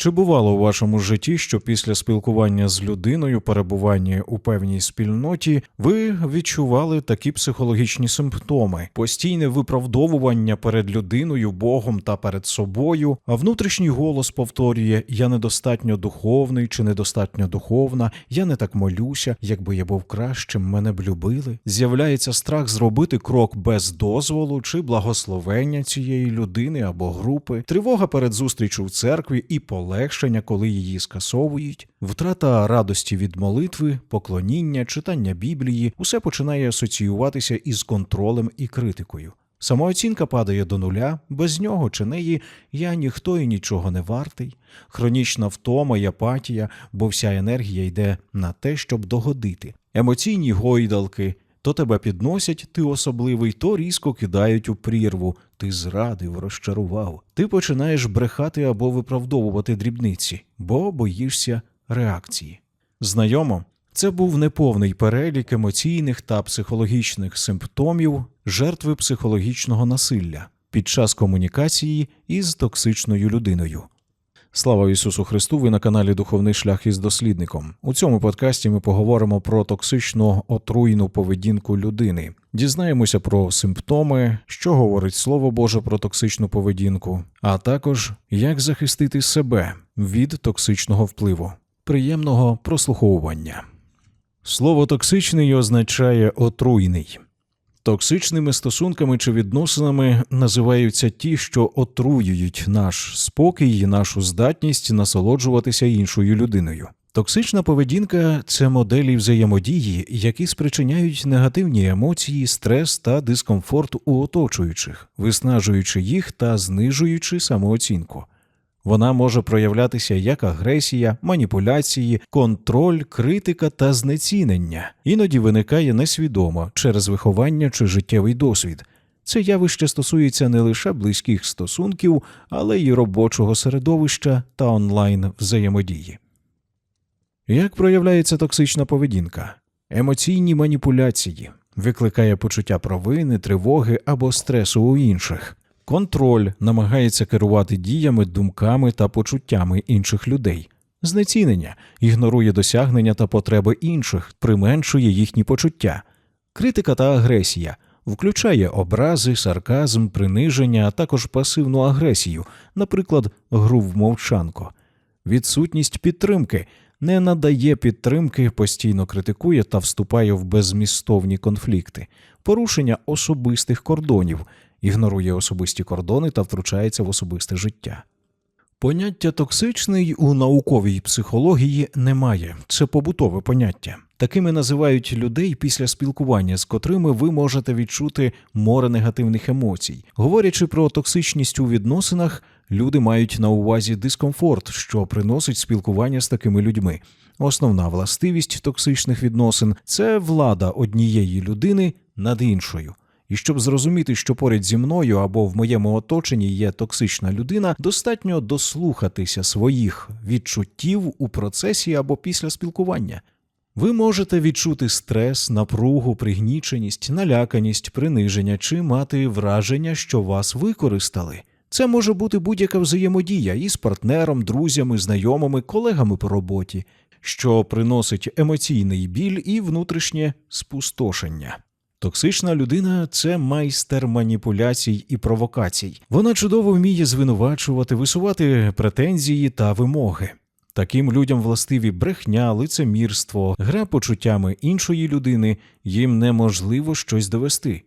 Чи бувало у вашому житті, що після спілкування з людиною, перебування у певній спільноті, ви відчували такі психологічні симптоми, постійне виправдовування перед людиною, Богом та перед собою, а внутрішній голос повторює: Я недостатньо духовний чи недостатньо духовна, я не так молюся, якби я був кращим, мене б любили. З'являється страх зробити крок без дозволу чи благословення цієї людини або групи, тривога перед зустрічю в церкві і полегшення, коли її скасовують, втрата радості від молитви, поклоніння, читання Біблії усе починає асоціюватися із контролем і критикою. Самооцінка падає до нуля, без нього чи неї я ніхто і нічого не вартий, хронічна втома й апатія, бо вся енергія йде на те, щоб догодити. Емоційні гойдалки то тебе підносять, ти особливий, то різко кидають у прірву. Ти зрадив, розчарував. Ти починаєш брехати або виправдовувати дрібниці, бо боїшся реакції. Знайомо, це був неповний перелік емоційних та психологічних симптомів жертви психологічного насилля під час комунікації із токсичною людиною. Слава Ісусу Христу! Ви на каналі Духовний шлях із дослідником. У цьому подкасті ми поговоримо про токсичну отруйну поведінку людини. Дізнаємося про симптоми, що говорить Слово Боже про токсичну поведінку, а також як захистити себе від токсичного впливу. Приємного прослуховування. Слово токсичний означає отруйний. Токсичними стосунками чи відносинами називаються ті, що отруюють наш спокій і нашу здатність насолоджуватися іншою людиною. Токсична поведінка це моделі взаємодії, які спричиняють негативні емоції, стрес та дискомфорт у оточуючих, виснажуючи їх та знижуючи самооцінку. Вона може проявлятися як агресія, маніпуляції, контроль, критика та знецінення. Іноді виникає несвідомо через виховання чи життєвий досвід. Це явище стосується не лише близьких стосунків, але й робочого середовища та онлайн взаємодії. Як проявляється токсична поведінка? Емоційні маніпуляції викликає почуття провини, тривоги або стресу у інших. Контроль намагається керувати діями, думками та почуттями інших людей. Знецінення ігнорує досягнення та потреби інших, применшує їхні почуття. Критика та агресія включає образи, сарказм, приниження, а також пасивну агресію, наприклад, гру в мовчанку. Відсутність підтримки не надає підтримки, постійно критикує та вступає в беззмістовні конфлікти, порушення особистих кордонів, ігнорує особисті кордони та втручається в особисте життя. Поняття токсичний у науковій психології немає, це побутове поняття. Такими називають людей після спілкування, з котрими ви можете відчути море негативних емоцій. Говорячи про токсичність у відносинах, люди мають на увазі дискомфорт, що приносить спілкування з такими людьми. Основна властивість токсичних відносин це влада однієї людини над іншою. І щоб зрозуміти, що поряд зі мною або в моєму оточенні є токсична людина, достатньо дослухатися своїх відчуттів у процесі або після спілкування. Ви можете відчути стрес, напругу, пригніченість, наляканість, приниження чи мати враження, що вас використали. Це може бути будь-яка взаємодія із партнером, друзями, знайомими, колегами по роботі, що приносить емоційний біль і внутрішнє спустошення. Токсична людина це майстер маніпуляцій і провокацій. Вона чудово вміє звинувачувати, висувати претензії та вимоги. Таким людям властиві брехня, лицемірство, гра почуттями іншої людини, їм неможливо щось довести.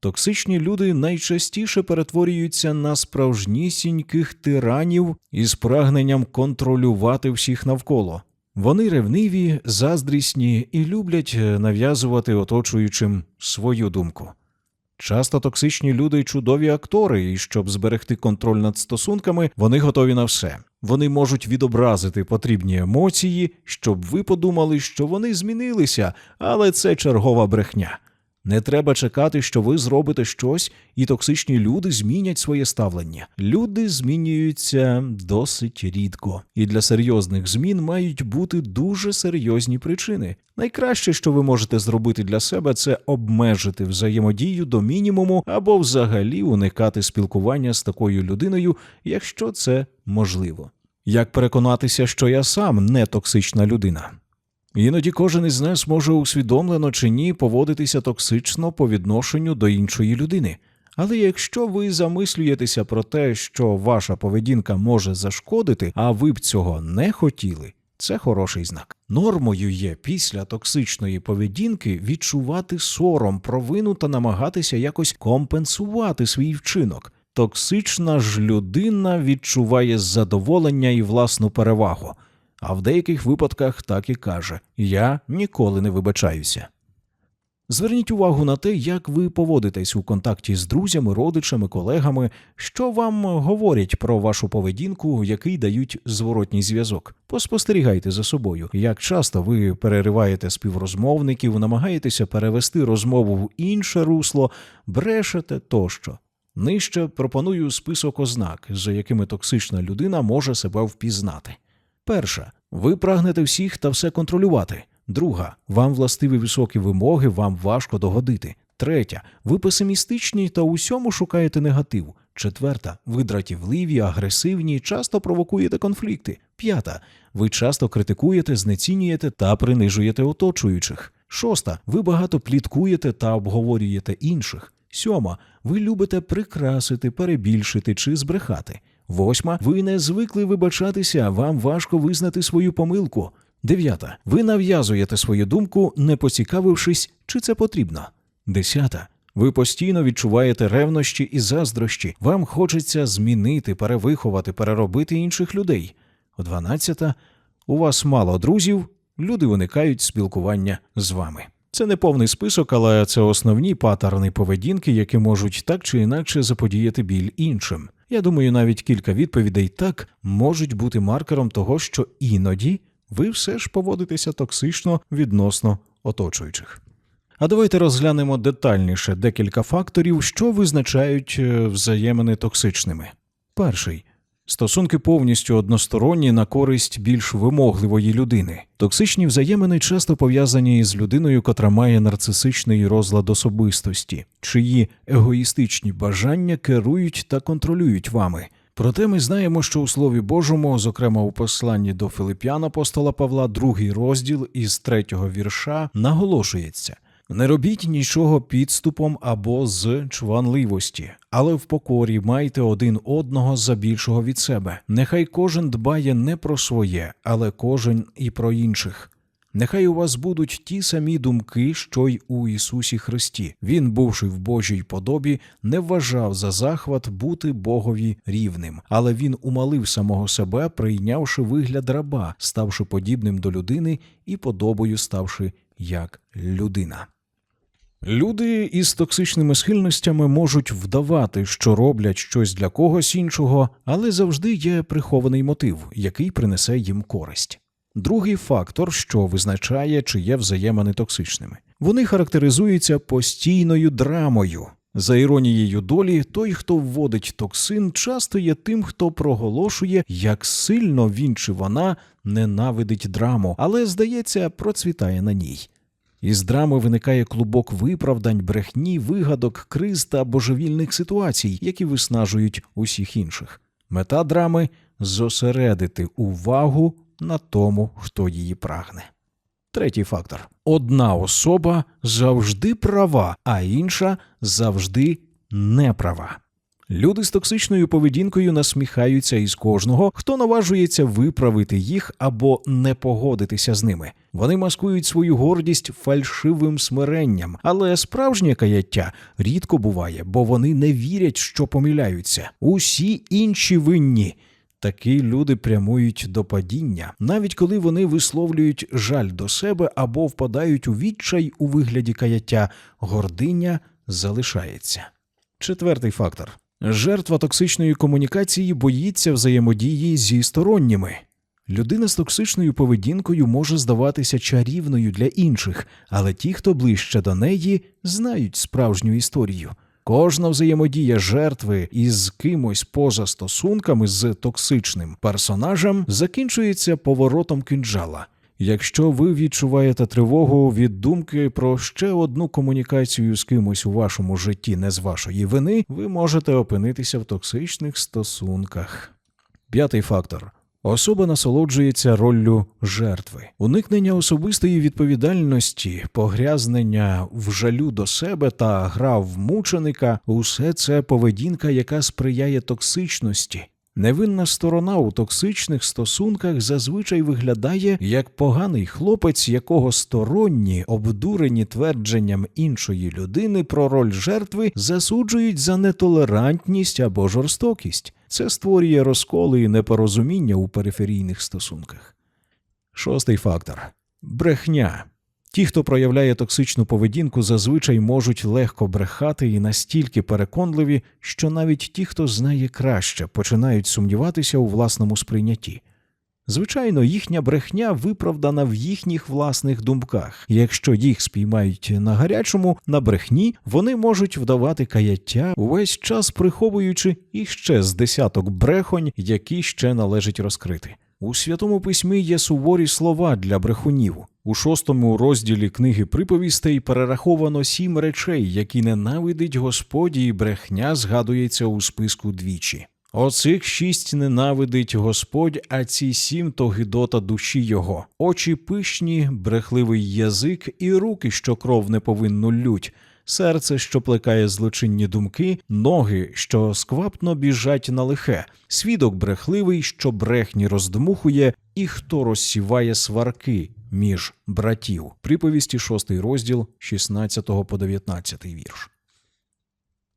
Токсичні люди найчастіше перетворюються на справжнісіньких тиранів із прагненням контролювати всіх навколо. Вони ревниві, заздрісні і люблять нав'язувати оточуючим свою думку. Часто токсичні люди чудові актори, і щоб зберегти контроль над стосунками, вони готові на все. Вони можуть відобразити потрібні емоції, щоб ви подумали, що вони змінилися, але це чергова брехня. Не треба чекати, що ви зробите щось, і токсичні люди змінять своє ставлення. Люди змінюються досить рідко, і для серйозних змін мають бути дуже серйозні причини. Найкраще, що ви можете зробити для себе, це обмежити взаємодію до мінімуму або взагалі уникати спілкування з такою людиною, якщо це можливо. Як переконатися, що я сам не токсична людина? Іноді кожен із нас може усвідомлено чи ні поводитися токсично по відношенню до іншої людини. Але якщо ви замислюєтеся про те, що ваша поведінка може зашкодити, а ви б цього не хотіли, це хороший знак. Нормою є після токсичної поведінки відчувати сором, провину та намагатися якось компенсувати свій вчинок. Токсична ж людина відчуває задоволення і власну перевагу, а в деяких випадках так і каже: Я ніколи не вибачаюся. Зверніть увагу на те, як ви поводитесь у контакті з друзями, родичами, колегами, що вам говорять про вашу поведінку, який дають зворотній зв'язок. Поспостерігайте за собою, як часто ви перериваєте співрозмовників, намагаєтеся перевести розмову в інше русло, брешете тощо. Нижче пропоную список ознак, за якими токсична людина може себе впізнати. Перша. Ви прагнете всіх та все контролювати. Друга. Вам властиві високі вимоги, вам важко догодити. Третя. Ви песимістичні та усьому шукаєте негатив. Четверта. Ви дратівливі, агресивні, часто провокуєте конфлікти. П'ята. Ви часто критикуєте, знецінюєте та принижуєте оточуючих. Шоста. Ви багато пліткуєте та обговорюєте інших. Сьома. Ви любите прикрасити, перебільшити чи збрехати. Восьма. Ви не звикли вибачатися, вам важко визнати свою помилку. Дев'ята. Ви нав'язуєте свою думку, не поцікавившись, чи це потрібно. Десята. Ви постійно відчуваєте ревнощі і заздрощі. Вам хочеться змінити, перевиховати, переробити інших людей. Дванадцята. У вас мало друзів, люди уникають спілкування з вами. Це не повний список, але це основні паттерни поведінки, які можуть так чи інакше заподіяти біль іншим. Я думаю, навіть кілька відповідей так можуть бути маркером того, що іноді ви все ж поводитеся токсично відносно оточуючих. А давайте розглянемо детальніше декілька факторів, що визначають е, взаємини токсичними. Перший стосунки повністю односторонні на користь більш вимогливої людини. Токсичні взаємини часто пов'язані з людиною, котра має нарцисичний розлад особистості, чиї егоїстичні бажання керують та контролюють вами. Проте ми знаємо, що у Слові Божому, зокрема у посланні до Филип'ян апостола Павла, другий розділ із третього вірша, наголошується. Не робіть нічого підступом або з чванливості, але в покорі майте один одного за більшого від себе. Нехай кожен дбає не про своє, але кожен і про інших. Нехай у вас будуть ті самі думки, що й у Ісусі Христі. Він, бувши в Божій подобі, не вважав за захват бути Богові рівним, але він умалив самого себе, прийнявши вигляд раба, ставши подібним до людини і подобою ставши як людина. Люди із токсичними схильностями можуть вдавати, що роблять щось для когось іншого, але завжди є прихований мотив, який принесе їм користь. Другий фактор, що визначає, чи є взаємини токсичними. Вони характеризуються постійною драмою. За іронією долі, той, хто вводить токсин, часто є тим, хто проголошує, як сильно він чи вона ненавидить драму, але, здається, процвітає на ній. Із драми виникає клубок виправдань, брехні, вигадок, криз та божевільних ситуацій, які виснажують усіх інших. Мета драми зосередити увагу на тому, хто її прагне. Третій фактор: одна особа завжди права, а інша завжди неправа. Люди з токсичною поведінкою насміхаються із кожного, хто наважується виправити їх або не погодитися з ними. Вони маскують свою гордість фальшивим смиренням, але справжнє каяття рідко буває, бо вони не вірять, що помиляються. Усі інші винні. Такі люди прямують до падіння, навіть коли вони висловлюють жаль до себе або впадають у відчай у вигляді каяття, гординя залишається. Четвертий фактор. Жертва токсичної комунікації боїться взаємодії зі сторонніми. Людина з токсичною поведінкою може здаватися чарівною для інших, але ті, хто ближче до неї, знають справжню історію. Кожна взаємодія жертви із кимось поза стосунками з токсичним персонажем закінчується поворотом кинджала. Якщо ви відчуваєте тривогу від думки про ще одну комунікацію з кимось у вашому житті не з вашої вини, ви можете опинитися в токсичних стосунках. П'ятий фактор Особа насолоджується роллю жертви, уникнення особистої відповідальності, погрязнення в жалю до себе та гра в мученика усе це поведінка, яка сприяє токсичності. Невинна сторона у токсичних стосунках зазвичай виглядає як поганий хлопець, якого сторонні, обдурені твердженням іншої людини про роль жертви засуджують за нетолерантність або жорстокість. Це створює розколи і непорозуміння у периферійних стосунках. Шостий фактор брехня. Ті, хто проявляє токсичну поведінку, зазвичай можуть легко брехати і настільки переконливі, що навіть ті, хто знає краще, починають сумніватися у власному сприйнятті. Звичайно, їхня брехня виправдана в їхніх власних думках. Якщо їх спіймають на гарячому, на брехні, вони можуть вдавати каяття, увесь час приховуючи іще з десяток брехонь, які ще належить розкрити. У святому письмі є суворі слова для брехунів. У шостому розділі книги приповістей перераховано сім речей, які ненавидить Господь, і брехня згадується у списку двічі. Оцих шість ненавидить Господь, а ці сім то гидота душі його, очі пишні, брехливий язик і руки, що кров не повинну лють, серце, що плекає злочинні думки, ноги, що сквапно біжать на лихе, свідок брехливий, що брехні роздмухує, і хто розсіває сварки між братів. Приповісті 6 розділ 16 по 19 вірш.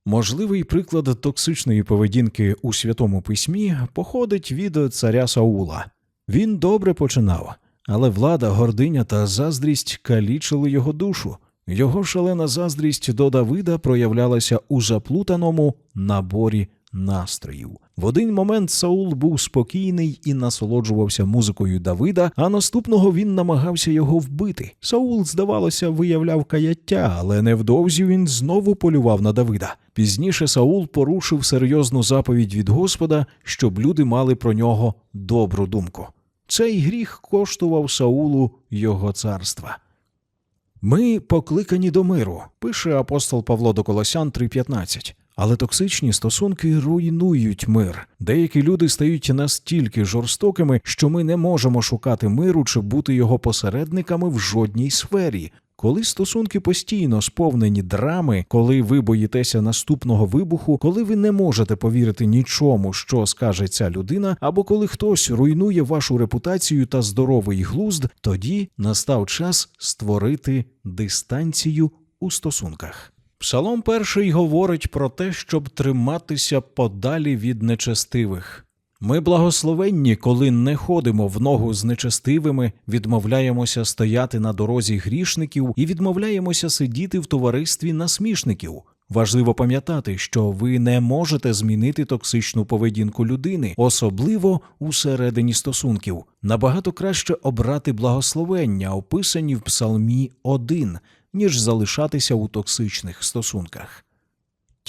Можливий приклад токсичної поведінки у святому письмі походить від царя Саула. Він добре починав, але влада, гординя та заздрість калічили його душу. Його шалена заздрість до Давида проявлялася у заплутаному наборі настроїв. В один момент Саул був спокійний і насолоджувався музикою Давида, а наступного він намагався його вбити. Саул, здавалося, виявляв каяття, але невдовзі він знову полював на Давида. Пізніше Саул порушив серйозну заповідь від Господа, щоб люди мали про нього добру думку. Цей гріх коштував Саулу його царства. Ми покликані до миру, пише апостол Павло до Колосян 3.15. Але токсичні стосунки руйнують мир. Деякі люди стають настільки жорстокими, що ми не можемо шукати миру чи бути його посередниками в жодній сфері. Коли стосунки постійно сповнені драми, коли ви боїтеся наступного вибуху, коли ви не можете повірити нічому, що скаже ця людина, або коли хтось руйнує вашу репутацію та здоровий глузд, тоді настав час створити дистанцію у стосунках. Псалом перший говорить про те, щоб триматися подалі від нечестивих. Ми благословенні, коли не ходимо в ногу з нечестивими, відмовляємося стояти на дорозі грішників і відмовляємося сидіти в товаристві насмішників. Важливо пам'ятати, що ви не можете змінити токсичну поведінку людини, особливо усередині стосунків. Набагато краще обрати благословення, описані в Псалмі 1, ніж залишатися у токсичних стосунках.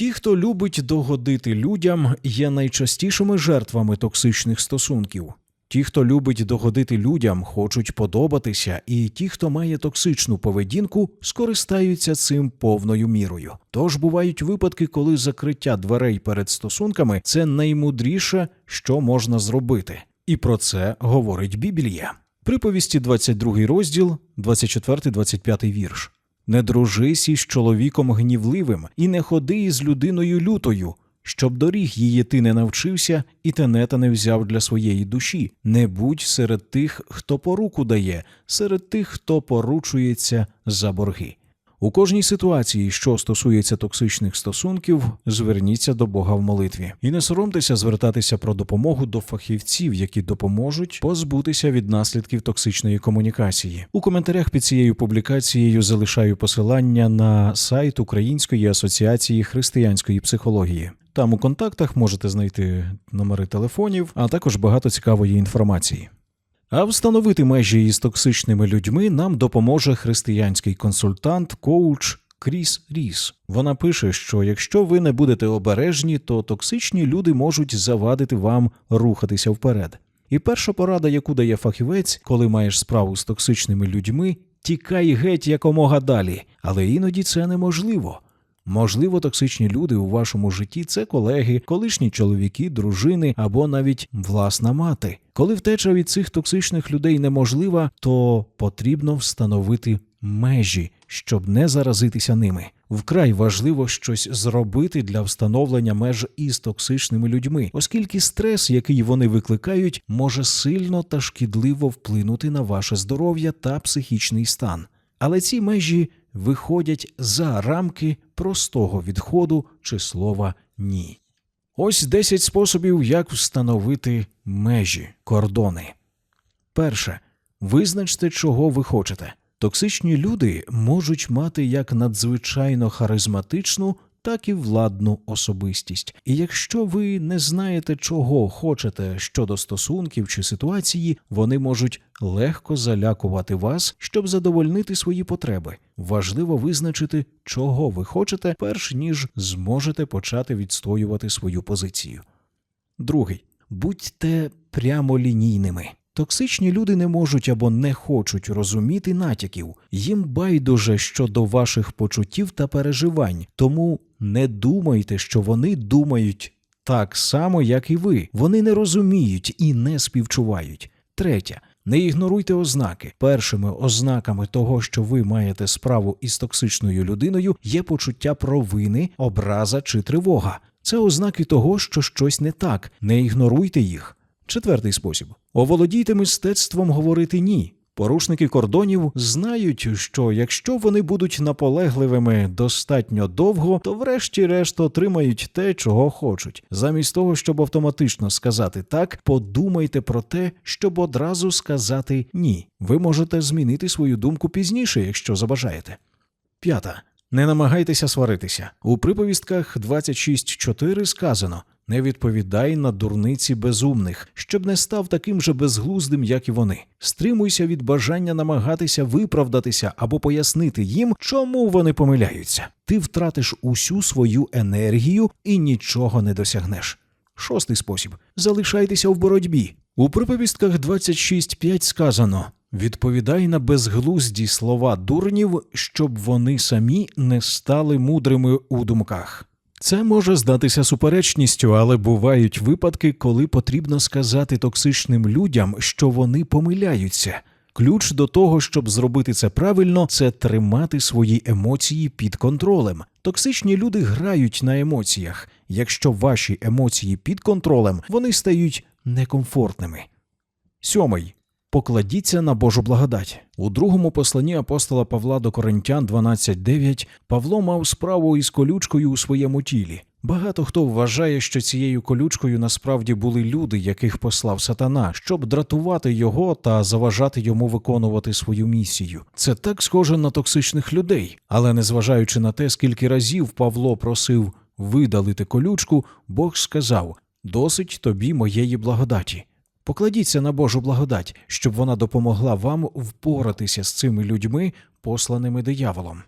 Ті, хто любить догодити людям, є найчастішими жертвами токсичних стосунків. Ті, хто любить догодити людям, хочуть подобатися, і ті, хто має токсичну поведінку, скористаються цим повною мірою. Тож бувають випадки, коли закриття дверей перед стосунками це наймудріше, що можна зробити. І про це говорить Біблія. Приповісті 22 розділ, 24-25 вірш. Не дружись із чоловіком гнівливим, і не ходи із людиною лютою, щоб доріг її ти не навчився, і тенета не взяв для своєї душі. Не будь серед тих, хто поруку дає, серед тих, хто поручується за борги. У кожній ситуації, що стосується токсичних стосунків, зверніться до Бога в молитві і не соромтеся звертатися про допомогу до фахівців, які допоможуть позбутися від наслідків токсичної комунікації. У коментарях під цією публікацією залишаю посилання на сайт Української асоціації християнської психології. Там у контактах можете знайти номери телефонів, а також багато цікавої інформації. А встановити межі із токсичними людьми нам допоможе християнський консультант, коуч Кріс Ріс. Вона пише, що якщо ви не будете обережні, то токсичні люди можуть завадити вам рухатися вперед. І перша порада, яку дає фахівець, коли маєш справу з токсичними людьми, тікай геть якомога далі, але іноді це неможливо. Можливо, токсичні люди у вашому житті це колеги, колишні чоловіки, дружини або навіть власна мати. Коли втеча від цих токсичних людей неможлива, то потрібно встановити межі, щоб не заразитися ними. Вкрай важливо щось зробити для встановлення меж із токсичними людьми, оскільки стрес, який вони викликають, може сильно та шкідливо вплинути на ваше здоров'я та психічний стан. Але ці межі виходять за рамки простого відходу чи слова ні. Ось 10 способів, як встановити межі, кордони. Перше. Визначте, чого ви хочете. Токсичні люди можуть мати як надзвичайно харизматичну, так і владну особистість. І якщо ви не знаєте, чого хочете щодо стосунків чи ситуації, вони можуть легко залякувати вас, щоб задовольнити свої потреби. Важливо визначити, чого ви хочете, перш ніж зможете почати відстоювати свою позицію. Другий. Будьте прямолінійними. Токсичні люди не можуть або не хочуть розуміти натяків. Їм байдуже щодо ваших почуттів та переживань, тому не думайте, що вони думають так само, як і ви. Вони не розуміють і не співчувають. Третє. Не ігноруйте ознаки. Першими ознаками того, що ви маєте справу із токсичною людиною, є почуття провини, образа чи тривога. Це ознаки того, що щось не так. Не ігноруйте їх. Четвертий спосіб: оволодійте мистецтвом говорити ні. Порушники кордонів знають, що якщо вони будуть наполегливими достатньо довго, то врешті-решт отримають те, чого хочуть. Замість того, щоб автоматично сказати так, подумайте про те, щоб одразу сказати ні. Ви можете змінити свою думку пізніше, якщо забажаєте. П'ята. Не намагайтеся сваритися. У приповістках 26.4 сказано не відповідай на дурниці безумних, щоб не став таким же безглуздим, як і вони. Стримуйся від бажання намагатися виправдатися або пояснити їм, чому вони помиляються. Ти втратиш усю свою енергію і нічого не досягнеш. Шостий спосіб залишайтеся в боротьбі. У приповістках 26.5 сказано відповідай на безглузді слова дурнів, щоб вони самі не стали мудрими у думках. Це може здатися суперечністю, але бувають випадки, коли потрібно сказати токсичним людям, що вони помиляються. Ключ до того, щоб зробити це правильно, це тримати свої емоції під контролем. Токсичні люди грають на емоціях. Якщо ваші емоції під контролем, вони стають некомфортними. Сьомий. Покладіться на Божу благодать. У другому посланні апостола Павла до Коринтян 12.9 Павло мав справу із колючкою у своєму тілі. Багато хто вважає, що цією колючкою насправді були люди, яких послав сатана, щоб дратувати його та заважати йому виконувати свою місію. Це так схоже на токсичних людей, але незважаючи на те, скільки разів Павло просив видалити колючку, Бог сказав: досить тобі моєї благодаті. Покладіться на Божу благодать, щоб вона допомогла вам впоратися з цими людьми, посланими дияволом.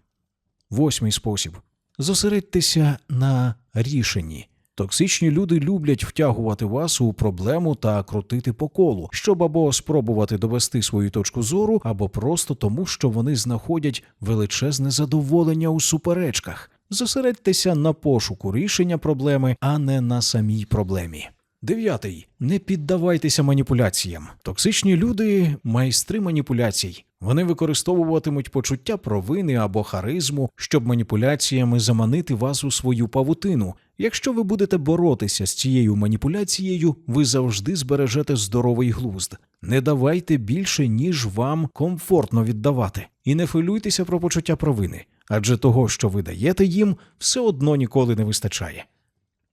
Восьмий спосіб зосередьтеся на рішенні. Токсичні люди люблять втягувати вас у проблему та крутити по колу, щоб або спробувати довести свою точку зору, або просто тому, що вони знаходять величезне задоволення у суперечках. Зосередьтеся на пошуку рішення проблеми, а не на самій проблемі. Дев'ятий. Не піддавайтеся маніпуляціям. Токсичні люди майстри маніпуляцій. Вони використовуватимуть почуття провини або харизму, щоб маніпуляціями заманити вас у свою павутину. Якщо ви будете боротися з цією маніпуляцією, ви завжди збережете здоровий глузд. Не давайте більше, ніж вам комфортно віддавати, і не хвилюйтеся про почуття провини, адже того, що ви даєте їм, все одно ніколи не вистачає.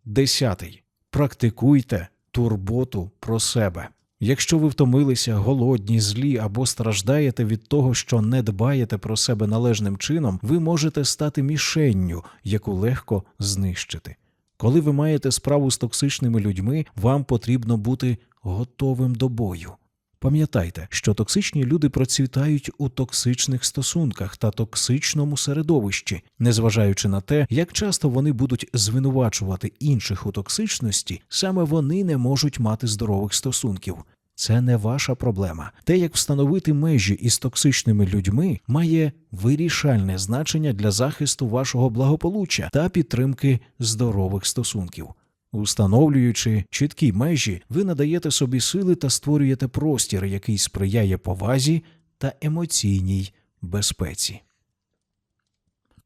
Десятий. Практикуйте турботу про себе. Якщо ви втомилися, голодні, злі або страждаєте від того, що не дбаєте про себе належним чином, ви можете стати мішенню, яку легко знищити. Коли ви маєте справу з токсичними людьми, вам потрібно бути готовим до бою. Пам'ятайте, що токсичні люди процвітають у токсичних стосунках та токсичному середовищі, незважаючи на те, як часто вони будуть звинувачувати інших у токсичності, саме вони не можуть мати здорових стосунків. це не ваша проблема. Те, як встановити межі із токсичними людьми, має вирішальне значення для захисту вашого благополуччя та підтримки здорових стосунків. Установлюючи чіткі межі, ви надаєте собі сили та створюєте простір, який сприяє повазі та емоційній безпеці.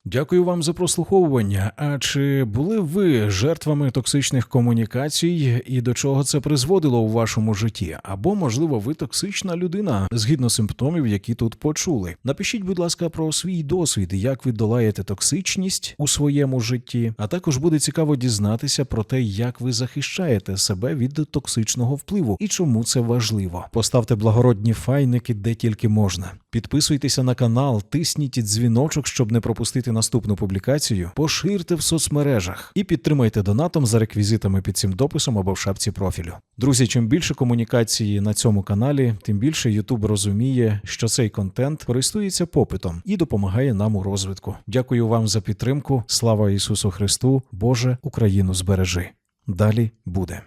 Дякую вам за прослуховування. А чи були ви жертвами токсичних комунікацій і до чого це призводило у вашому житті? Або, можливо, ви токсична людина згідно симптомів, які тут почули? Напишіть, будь ласка, про свій досвід, як ви долаєте токсичність у своєму житті. А також буде цікаво дізнатися про те, як ви захищаєте себе від токсичного впливу і чому це важливо. Поставте благородні файники де тільки можна. Підписуйтеся на канал, тисніть дзвіночок, щоб не пропустити наступну публікацію. Поширте в соцмережах і підтримайте донатом за реквізитами під цим дописом або в шапці профілю. Друзі, чим більше комунікації на цьому каналі, тим більше YouTube розуміє, що цей контент користується попитом і допомагає нам у розвитку. Дякую вам за підтримку. Слава Ісусу Христу! Боже, Україну збережи. Далі буде.